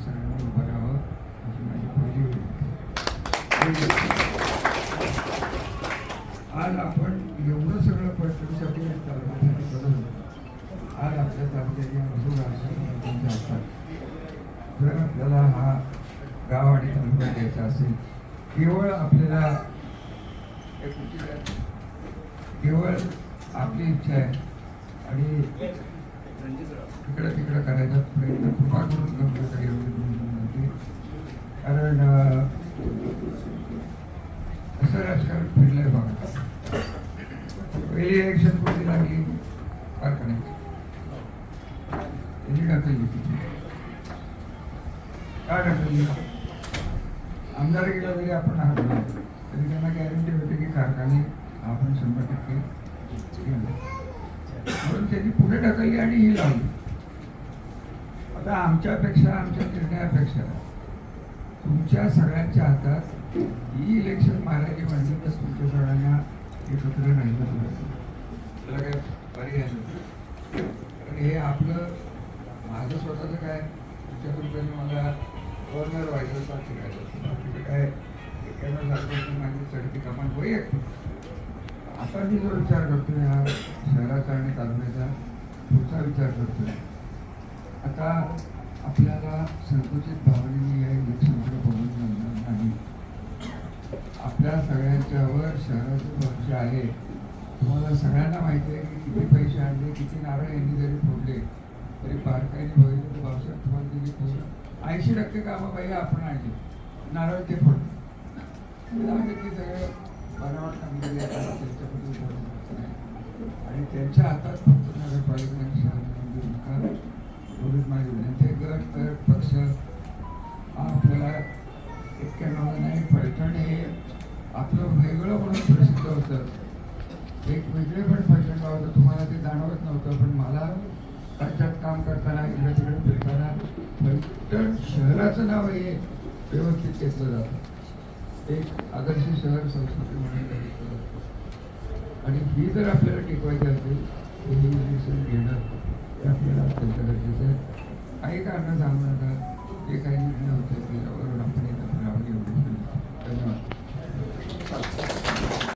सगळ्यांनी अशी माझी पहिली विनंती. आज आपण एवढं सगळं पैठणीसाठी तालुक्यासाठी करत आज आपल्या तालुक्याचे मजूर असतात जर आपल्याला हा गाव आणि तालुका द्यायचा असेल केवळ आपल्याला एक केवळ आपली इच्छा आहे आणि इकडं तिकडं करायचा प्रयत्न कृपा करून करतो तरी एवढी तुमची विनंती. कारण असं राजकारण फिरलंय बघा. पहिली इलेक्शन कोणती लागली? कारखान्याची त्यांनी काय टाकली का ढकलली आमदारकीला आपण हरलो तरी त्यांना गॅरंटी होती की कारखाने आपण शंभर टक्के म्हणून त्यांनी पुढे ढकलली आणि ही लावली. आता आमच्यापेक्षा आमच्या निर्णयापेक्षा तुमच्या सगळ्यांच्या हातात ही इलेक्शन मारायची म्हणजे तर तुमच्या सगळ्यांना एकत्र राहिलं पाहिजे त्याला काय पर्याय नाही. कारण हे आपलं माझं स्वतःचं काय? तुमच्या कृपेने मला गव्हर्नर व्हायचं का शिकायचं काय माझी चढती कमान वैयक्तिक आता मी जो विचार करतो या शहराचा आणि तालुक्याचा पुढचा विचार करतो आता आपल्याला संकुचित भावनेने या इलेक्शनकडे बघून जमणार नाही आपल्या सगळ्यांच्यावर शहराचं आहे. तुम्हाला सगळ्यांना माहिती आहे की किती पैसे आणले किती नारळ यांनी जरी फोडले तरी बारकाईने बघितलं तर भाऊसाहेब तुम्हाला दिली फोडलं ऐंशी टक्के कामं पाहिजे आपण आणली. नारळ ते फोडले. ते म्हणजे सगळं बनावट कामगिरी त्यांच्याबद्दल नाही. आणि त्यांच्या हातात फक्त नगरपालिका आणि शहर म्हणजे एवढीच माझी विनंती आहे. गट तर पक्ष आपल्याला इतक्या आपलं वेगळं म्हणून प्रसिद्ध होतं? एक वेगळे पण प्रचंड होतं. तुम्हाला ते जाणवत नव्हतं पण मला राज्यात काम करताना इकडे तिकडे फिरताना पैठण शहराचं नाव हे व्यवस्थित घेतलं जातं. एक आदर्श शहर संस्कृती म्हणून आणि ही जर आपल्याला टिकवायची असेल तर ही विसरून घेणं हे आपल्याला अत्यंत गरजेचं आहे. काही कारणं सांगणार का जे काही निर्णय होते